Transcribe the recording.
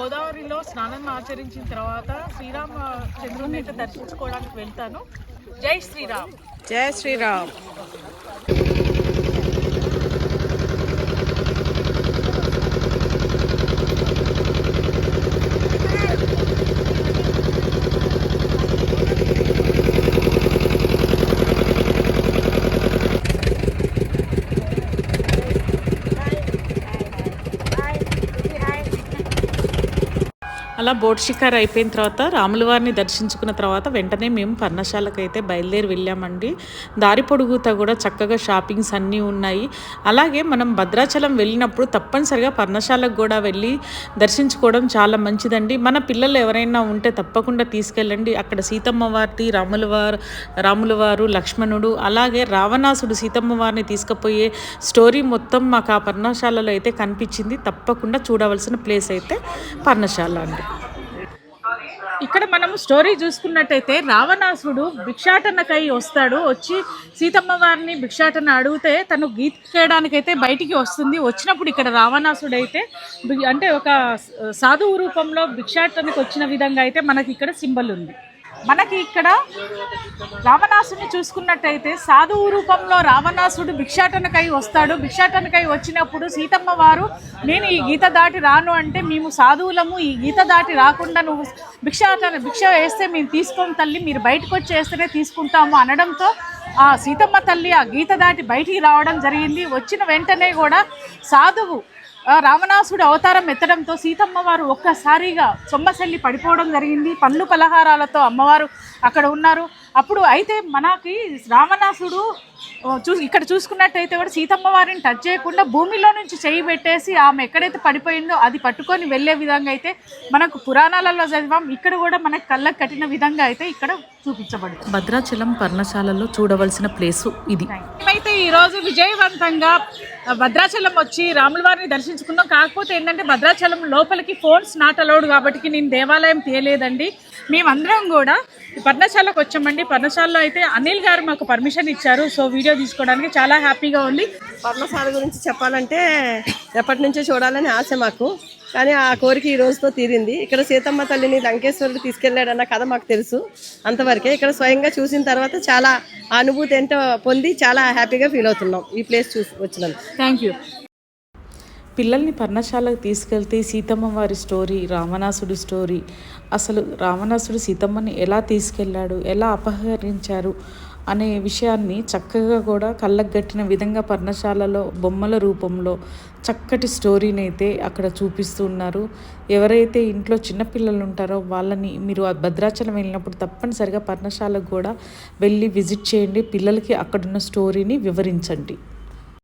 గోదావరిలో స్నానం ఆచరించిన తర్వాత శ్రీరామ చంద్రుని అయితే దర్శించుకోవడానికి వెళ్తాను. జై శ్రీరామ్. జై శ్రీరామ్. అలా బోట్ షికార్ అయిపోయిన తర్వాత రాముల వారిని దర్శించుకున్న తర్వాత వెంటనే మేము పర్ణశాలకు అయితే బయలుదేరి వెళ్ళామండి. దారి పొడుగుతా కూడా చక్కగా షాపింగ్స్ అన్నీ ఉన్నాయి. అలాగే మనం భద్రాచలం వెళ్ళినప్పుడు తప్పనిసరిగా పర్ణశాలకు కూడా వెళ్ళి దర్శించుకోవడం చాలా మంచిదండి. మన పిల్లలు ఎవరైనా ఉంటే తప్పకుండా తీసుకెళ్ళండి. అక్కడ సీతమ్మ వారి రాముల వారు రాముల వారు లక్ష్మణుడు అలాగే రావణాసుడు సీతమ్మ వారిని తీసుకుపోయే స్టోరీ మొత్తం మాకు ఆ పర్ణశాలలో అయితే కనిపించింది. తప్పకుండా చూడవలసిన ప్లేస్ అయితే పర్ణశాల అండి. ఇక్కడ మనము స్టోరీ చూసుకున్నట్టయితే రావణాసుడు భిక్షాటనకై వస్తాడు. వచ్చి సీతమ్మ వారిని భిక్షాటన అడిగితే తను గీత చేయడానికైతే బయటికి వస్తుంది. వచ్చినప్పుడు ఇక్కడ రావణాసుడు అయితే అంటే ఒక సాధువు రూపంలో భిక్షాటనకు వచ్చిన విధంగా అయితే మనకి ఇక్కడ సింబల్ ఉంది. మనకి ఇక్కడ రావణాసుడిని చూసుకున్నట్టయితే సాధువు రూపంలో రావణాసుడు భిక్షాటనకై వస్తాడు. భిక్షాటనకై వచ్చినప్పుడు సీతమ్మ వారు నేను ఈ గీత దాటి రాను అంటే మేము సాధువులము. ఈ గీత దాటి రాకుండా నువ్వు భిక్షాటన భిక్ష వేస్తే మేము తీసుకోం తల్లి. మీరు బయటకు వచ్చి వేస్తేనే తీసుకుంటాము అనడంతో ఆ సీతమ్మ తల్లి ఆ గీత దాటి బయటికి రావడం జరిగింది. వచ్చిన వెంటనే కూడా సాధువు రావణాసుడు అవతారం ఎత్తడంతో సీతమ్మ వారు ఒక్కసారిగా సొమ్మసెల్లి పడిపోవడం జరిగింది. పండ్లు పలహారాలతో అమ్మవారు అక్కడ ఉన్నారు. అప్పుడు అయితే మనకి రావణాసుడు చూ ఇక్కడ చూసుకున్నట్టయితే కూడా సీతమ్మ వారిని టచ్ చేయకుండా భూమిలో నుంచి చేయి పెట్టేసి ఆమె ఎక్కడైతే పడిపోయిందో అది పట్టుకొని వెళ్ళే విధంగా అయితే మనకు పురాణాలలో చదివాం. ఇక్కడ కూడా మనకు కళ్ళకు కట్టిన విధంగా అయితే ఇక్కడ చూపించబడింది భద్రాచలం పర్ణశాలలో చూడవలసిన ప్లేసు ఇది. మేమైతే ఈ రోజు విజయవంతంగా భద్రాచలం వచ్చి రాముల వారిని దర్శించుకున్నాం. కాకపోతే ఏంటంటే భద్రాచలం లోపలికి ఫోన్స్ నాట్ అలౌడ్ కాబట్టి నేను దేవాలయం తీయలేదండి మేమందరం కూడా పర్ణశాలకు వచ్చామండి. పర్ణశాలలో అయితే అనిల్ గారు మాకు పర్మిషన్ ఇచ్చారు. సో వీడియో తీసుకోవడానికి చాలా హ్యాపీగా ఉంది. పర్ణశాల గురించి చెప్పాలంటే ఎప్పటి నుంచో చూడాలని ఆశ మాకు. కానీ ఆ కోరిక ఈ రోజుతో తీరింది. ఇక్కడ సీతమ్మ తల్లిని లంకేశ్వరుడు తీసుకెళ్ళాడన్న కథ మాకు తెలుసు అంతవరకే. ఇక్కడ స్వయంగా చూసిన తర్వాత చాలా అనుభూతి ఏంటో పొంది చాలా హ్యాపీగా ఫీల్ అవుతున్నాం. ఈ ప్లేస్ చూసి వచ్చినందుకు. థ్యాంక్ యూ పిల్లల్ని పర్ణశాలకు తీసుకెళ్తే సీతమ్మ వారి స్టోరీ రావణాసుడి స్టోరీ. అసలు రావణాసుడు సీతమ్మని ఎలా తీసుకెళ్ళాడు ఎలా అపహరించారు అనే విషయాన్ని చక్కగా కూడా కళ్ళకు గట్టిన విధంగా పర్ణశాలలో బొమ్మల రూపంలో చక్కటి స్టోరీని అయితే అక్కడ చూపిస్తూ ఉన్నారు. ఎవరైతే ఇంట్లో చిన్నపిల్లలు ఉంటారో వాళ్ళని మీరు భద్రాచలం వెళ్ళినప్పుడు తప్పనిసరిగా పర్ణశాలకు కూడా వెళ్ళి విజిట్ చేయండి. పిల్లలకి అక్కడున్న స్టోరీని వివరించండి.